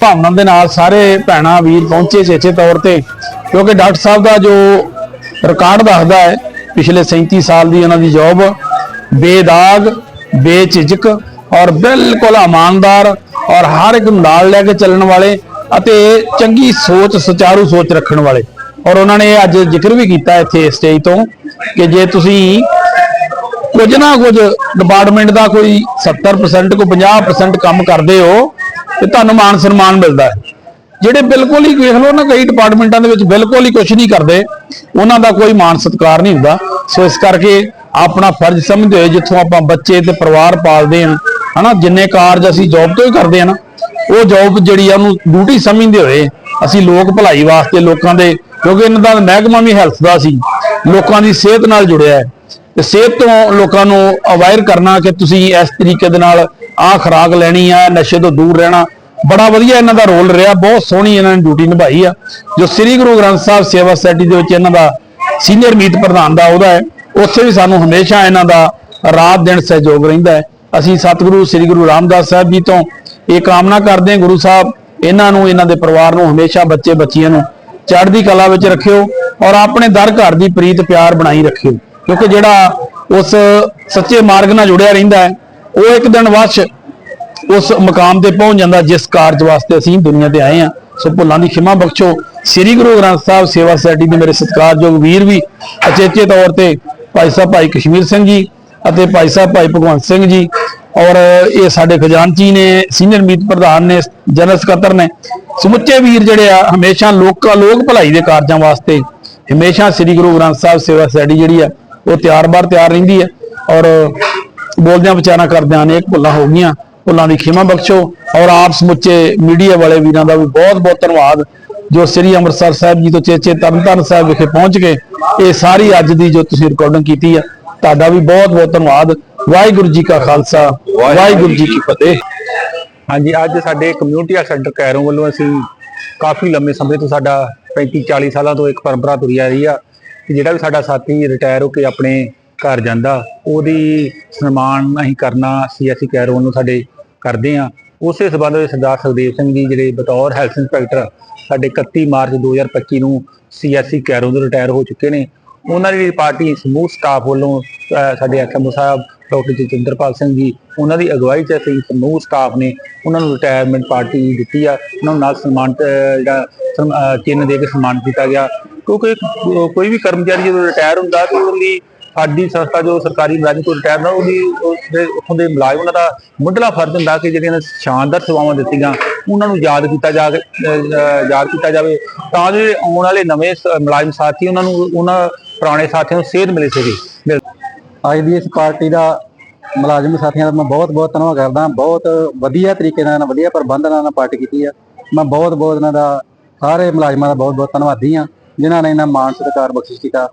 ਭਾਵਨਾ ਦੇ ਨਾਲ ਸਾਰੇ ਭੈਣਾਂ, ਵੀਰ ਪਹੁੰਚੇ ਚੇਚੇ ਤੌਰ ਤੇ, ਕਿਉਂਕਿ ਡਾਕਟਰ ਸਾਹਿਬ ਦਾ ਜੋ ਰਿਕਾਰਡ ਦੱਸਦਾ ਹੈ, ਪਿਛਲੇ 37 ਸਾਲ ਦੀ ਉਹਨਾਂ ਦੀ ਜੌਬ ਬੇਦਾਗ, ਬੇਝਿਜਕ ਔਰ ਬਿਲਕੁਲ ਇਮਾਨਦਾਰ ਔਰ ਹਰ ਇੱਕ ਨੂੰ ਨਾਲ ਲੈ ਕੇ ਚੱਲਣ ਵਾਲੇ ਅਤੇ ਚੰਗੀ ਸੋਚ, ਸੁਚਾਰੂ ਸੋਚ ਰੱਖਣ ਵਾਲੇ। ਔਰ ਉਹਨਾਂ ਨੇ ਅੱਜ ਜ਼ਿਕਰ ਵੀ ਕੀਤਾ ਇੱਥੇ ਸਟੇਜ ਤੋਂ ਕਿ ਜੇ ਤੁਸੀਂ ਕੁਝ ਨਾ ਕੁਝ ਡਿਪਾਰਟਮੈਂਟ ਦਾ ਕੋਈ 70% ਕੋਈ 50% ਕੰਮ ਕਰਦੇ ਹੋ, ਤੇ ਤੁਹਾਨੂੰ ਮਾਨ ਸਨਮਾਨ ਮਿਲਦਾ ਹੈ। ਜਿਹੜੇ ਬਿਲਕੁਲ ਹੀ ਵੇਖ ਲਓ ਨਾ, ਕਈ ਡਿਪਾਰਟਮੈਂਟਾਂ ਦੇ ਵਿੱਚ ਬਿਲਕੁਲ ਹੀ ਕੁਝ ਨਹੀਂ ਕਰਦੇ, ਉਹਨਾਂ ਦਾ ਕੋਈ ਮਾਨ ਸਤਿਕਾਰ ਨਹੀਂ ਹੁੰਦਾ। ਸੋ ਇਸ ਕਰਕੇ ਆਪਣਾ ਫਰਜ਼ ਸਮਝਦੇ ਹੋਏ, ਜਿੱਥੋਂ ਆਪਾਂ ਬੱਚੇ ਤੇ ਪਰਿਵਾਰ ਪਾਲਦੇ ਹਾਂ, ਹਨਾ, ਜਿੰਨੇ ਕਾਰਜ ਅਸੀਂ ਜੌਬ ਤੋਂ ਹੀ ਕਰਦੇ ਹਾਂ ਨਾ, ਉਹ ਜੌਬ ਜਿਹੜੀ ਆ ਉਹਨੂੰ ਡਿਊਟੀ ਸਮਝਦੇ ਹੋਏ, ਅਸੀਂ ਲੋਕ ਭਲਾਈ ਵਾਸਤੇ ਲੋਕਾਂ ਦੇ ਕਿਉਂਕਿ ਇਹਨਾਂ ਦਾ ਮਹਿਕਮਾ ਵੀ ਹੈਲਥ ਦਾ ਸੀ, ਲੋਕਾਂ ਦੀ ਸਿਹਤ ਨਾਲ ਜੁੜਿਆ ਹੈ। ਤੇ ਸਿਹਤ ਤੋਂ ਲੋਕਾਂ ਨੂੰ ਅਵੇਅਰ ਕਰਨਾ ਕਿ ਤੁਸੀਂ ਇਸ ਤਰੀਕੇ ਦੇ ਨਾਲ ਆਹ ਖੁਰਾਕ ਲੈਣੀ ਆ, ਨਸ਼ੇ ਤੋਂ ਦੂਰ ਰਹਿਣਾ, ਬੜਾ ਵਧੀਆ ਇਹਨਾਂ ਦਾ ਰੋਲ ਰਿਹਾ, ਬਹੁਤ ਸੋਹਣੀ ਇਹਨਾਂ ਨੇ ਡਿਊਟੀ ਨਿਭਾਈ ਆ। ਜੋ ਸ੍ਰੀ ਗੁਰੂ ਗ੍ਰੰਥ ਸਾਹਿਬ ਸੇਵਾ ਸੁਸਾਇਟੀ ਦੇ ਵਿੱਚ ਇਹਨਾਂ ਦਾ ਸੀਨੀਅਰ ਮੀਤ ਪ੍ਰਧਾਨ ਦਾ ਉਹਦਾ ਹੈ, ਉੱਥੇ ਵੀ ਸਾਨੂੰ ਹਮੇਸ਼ਾ ਇਹਨਾਂ ਦਾ ਰਾਤ ਦਿਨ ਸਹਿਯੋਗ ਰਹਿੰਦਾ ਹੈ। ਅਸੀਂ ਸਤਿਗੁਰੂ ਸ੍ਰੀ ਗੁਰੂ ਰਾਮਦਾਸ ਸਾਹਿਬ ਜੀ ਤੋਂ ਇਹ ਕਾਮਨਾ ਕਰਦੇ ਹਾਂ, ਗੁਰੂ ਸਾਹਿਬ, ਇਹਨਾਂ ਨੂੰ, ਇਹਨਾਂ ਦੇ ਪਰਿਵਾਰ ਨੂੰ, ਹਮੇਸ਼ਾ ਬੱਚੇ ਬੱਚੀਆਂ ਨੂੰ ਚੜ੍ਹਦੀ ਕਲਾ ਵਿੱਚ ਰੱਖਿਓ ਔਰ ਆਪਣੇ ਦਰ ਘਰ ਦੀ ਪ੍ਰੀਤ ਪਿਆਰ ਬਣਾਈ ਰੱਖਿਓ। ਕਿਉਂਕਿ ਜਿਹੜਾ ਉਸ ਸੱਚੇ ਮਾਰਗ ਨਾਲ ਜੁੜਿਆ ਰਹਿੰਦਾ ਹੈ, ਉਹ ਇੱਕ ਦਿਨ ਵਸ਼ ਉਸ ਮਕਾਮ ਤੇ ਪਹੁੰਚ ਜਾਂਦਾ ਜਿਸ ਕਾਰਜ ਵਾਸਤੇ ਅਸੀਂ ਦੁਨੀਆ ਤੇ ਆਏ ਆ ਸੋ ਭੁੱਲਾਂ ਦੀ ਖਿਮਾ ਬਖਸ਼ੋ। ਸ੍ਰੀ ਗੁਰੂ ਗ੍ਰੰਥ ਸਾਹਿਬ ਸੇਵਾ ਸੁਸਾਇਟੀ ਦੇ ਮੇਰੇ ਸਤਿਕਾਰਯੋਗ ਵੀਰ ਵੀ ਅਚੇਚੇ ਤੌਰ ਤੇ ਭਾਈ ਸਾਹਿਬ ਭਾਈ ਕਸ਼ਮੀਰ ਸਿੰਘ ਜੀ ਅਤੇ ਭਾਈ ਸਾਹਿਬ ਭਾਈ ਭਗਵੰਤ ਸਿੰਘ ਜੀ ਔਰ ਇਹ ਸਾਡੇ ਖਜ਼ਾਨਚੀ ਨੇ ਸੀਨੀਅਰ ਮੀਤ ਪ੍ਰਧਾਨ ਨੇ ਜਨਰਲ ਸਕੱਤਰ ਨੇ, ਸਮੁੱਚੇ ਵੀਰ ਜਿਹੜੇ ਆ, ਹਮੇਸ਼ਾ ਲੋਕਾਂ, ਲੋਕ ਭਲਾਈ ਦੇ ਕਾਰਜਾਂ ਵਾਸਤੇ, ਹਮੇਸ਼ਾ ਸ੍ਰੀ ਗੁਰੂ ਗ੍ਰੰਥ ਸਾਹਿਬ ਸੇਵਾ ਸੁਸਾਇਟੀ ਜਿਹੜੀ ਆ, ਉਹ ਤਿਆਰ-ਬਾਰ ਤਿਆਰ ਰਹਿੰਦੀ ਹੈ ਔਰ ਬੋਲਦਿਆਂ ਵਿਚਾਰਾਂ ਕਰਦਿਆਂ ਅਨੇਕ ਭੁੱਲਾਂ ਹੋ ਗਈਆਂ, ਭੁੱਲਾਂ ਦੀ ਖਿਮਾ ਬਖਸ਼ੋ। ਔਰ ਆਪ ਸਮੁੱਚੇ ਮੀਡੀਆ ਵਾਲੇ ਵੀਰਾਂ ਦਾ ਵੀ ਬਹੁਤ-ਬਹੁਤ ਧੰਨਵਾਦ, ਜੋ ਸ੍ਰੀ ਅੰਮ੍ਰਿਤਸਰ ਸਾਹਿਬ ਜੀ ਤੋਂ ਚੇਚੇ ਤਰਨਤਾਰਨ ਸਾਹਿਬ ਵਿਖੇ ਪਹੁੰਚ ਕੇ ਇਹ ਸਾਰੀ ਅੱਜ ਦੀ ਜੋ ਤੁਸੀਂ ਰਿਕਾਰਡਿੰਗ ਕੀਤੀ ਆ, ਤੁਹਾਡਾ ਵੀ ਬਹੁਤ-ਬਹੁਤ ਧੰਨਵਾਦ। ਵਾਹਿਗੁਰੂ ਜੀ ਕਾ ਖਾਲਸਾ ਵਾਹਿਗੁਰੂ ਜੀ ਕੀ ਫਤਿਹ। ਹਾਂਜੀ ਅੱਜ ਸਾਡੇ ਕਮਿਊਨਿਟੀ ਹੈਲਥ ਸੈਂਟਰ ਕੈਰੋਂ ਵੱਲੋਂ ਅਸੀਂ ਕਾਫੀ ਲੰਮੇ ਸਮੇਂ ਤੋਂ ਸਾਡਾ 35 40 ਸਾਲਾਂ ਤੋਂ ਇੱਕ ਪਰੰਪਰਾ ਤੁਰੀ ਆ ਰਹੀ ਆ ਕਿ ਜਿਹੜਾ ਵੀ ਸਾਡਾ ਸਾਥੀ ਰਿਟਾਇਰ ਹੋ ਕੇ ਆਪਣੇ ਘਰ ਜਾਂਦਾ ਉਹਦੀ ਸਨਮਾਨ ਅਸੀਂ ਕਰਨਾ ਸੀਐਸਸੀ ਕੈਰੋਂ ਵੱਲੋਂ ਸਾਡੇ ਕਰਦੇ ਆ। ਉਸੇ ਸਬੰਧ ਵਿੱਚ ਸਰਦਾਰ ਸੁਖਦੇਵ ਸਿੰਘ ਜੀ ਜਿਹੜੇ ਬਤੌਰ ਹੈਲਥ ਇੰਸਪੈਕਟਰ ਸਾਡੇ 31 ਮਾਰਚ 2025 ਨੂੰ ਸੀਐਸਸੀ ਕੈਰੋਂ ਤੋਂ ਰਿਟਾਇਰ ਹੋ ਚੁੱਕੇ ਨੇ। ਉਹਨਾਂ ਦੀ ਪਾਰਟੀ ਸਮੂਹ ਸਟਾਫ ਵੱਲੋਂ ਸਾਡੇ ਐਸਐਮਓ ਸਾਹਿਬ ਡਾਕਟਰ ਜਤਿੰਦਰਪਾਲ ਸਿੰਘ ਜੀ, ਉਹਨਾਂ ਦੀ ਅਗਵਾਈ 'ਚ ਅਸੀਂ ਸਮੂਹ ਸਟਾਫ ਨੇ ਉਹਨਾਂ ਨੂੰ ਰਿਟਾਇਰਮੈਂਟ ਪਾਰਟੀ ਦਿੱਤੀ ਆ, ਉਹਨਾਂ ਨੂੰ ਨਾਲ ਸਨਮਾਨ ਜਿਹੜਾ ਸਨ- ਚਿੰਨ੍ਹ ਦੇ ਕੇ ਸਨਮਾਨਿਤ ਕੀਤਾ ਗਿਆ। ਕਿਉਂਕਿ ਕੋਈ ਵੀ ਕਰਮਚਾਰੀ ਜਦੋਂ ਰਿਟਾਇਰ ਹੁੰਦਾ ਤਾਂ ਉਹਦੇ ਲਈ ਸਾਡੀ ਸੰਸਥਾ ਜੋ ਸਰਕਾਰੀ ਮੁਲਾਜ਼ਮ ਤੋਂ ਰਿਟਾਇਰ ਨਾ ਉਹਦੀ ਉਸਦੇ, ਉੱਥੋਂ ਦੇ ਮੁਲਾਜ਼ਮ ਉਹਨਾਂ ਦਾ ਮੁੱਢਲਾ ਫਰਜ਼ ਹੁੰਦਾ ਕਿ ਜਿਹੜੀਆਂ ਸ਼ਾਨਦਾਰ ਸੇਵਾਵਾਂ ਦਿੱਤੀਆਂ, ਉਹਨਾਂ ਨੂੰ ਯਾਦ ਕੀਤਾ ਜਾ ਯਾਦ ਕੀਤਾ ਜਾਵੇ। ਤਾਂ ਜੋ ਆਉਣ ਵਾਲੇ ਨਵੇਂ ਸ- ਮੁਲਾਜ਼ਮ ਸਾਥੀ ਉਹਨਾਂ ਨੂੰ, ਉਹਨਾਂ ਪੁਰਾਣੇ ਸਾਥੀਆਂ ਨੂੰ ਸੇਧ ਮਿਲੇ ਸਕੇ। ਅੱਜ ਦੀ ਇਸ ਪਾਰਟੀ ਦਾ ਮੁਲਾਜ਼ਮ ਸਾਥੀਆਂ ਦਾ ਮੈਂ ਬਹੁਤ ਬਹੁਤ ਧੰਨਵਾਦ ਕਰਦਾ। ਬਹੁਤ ਵਧੀਆ ਤਰੀਕੇ ਨਾਲ, ਵਧੀਆ ਪ੍ਰਬੰਧ ਨਾਲ ਪਾਰਟੀ ਕੀਤੀ ਆ। ਮੈਂ ਬਹੁਤ ਬਹੁਤ ਇਹਨਾਂ ਦਾ, ਸਾਰੇ ਮੁਲਾਜ਼ਮਾਂ ਦਾ ਬਹੁਤ ਬਹੁਤ ਧੰਨਵਾਦੀ ਆ ਜਿਨ੍ਹਾਂ ਨੇ ਇਹਨਾਂ ਮਾਣ ਸਤਿਕਾਰ ਬਖਸ਼ਿਸ਼ ਕੀਤਾ।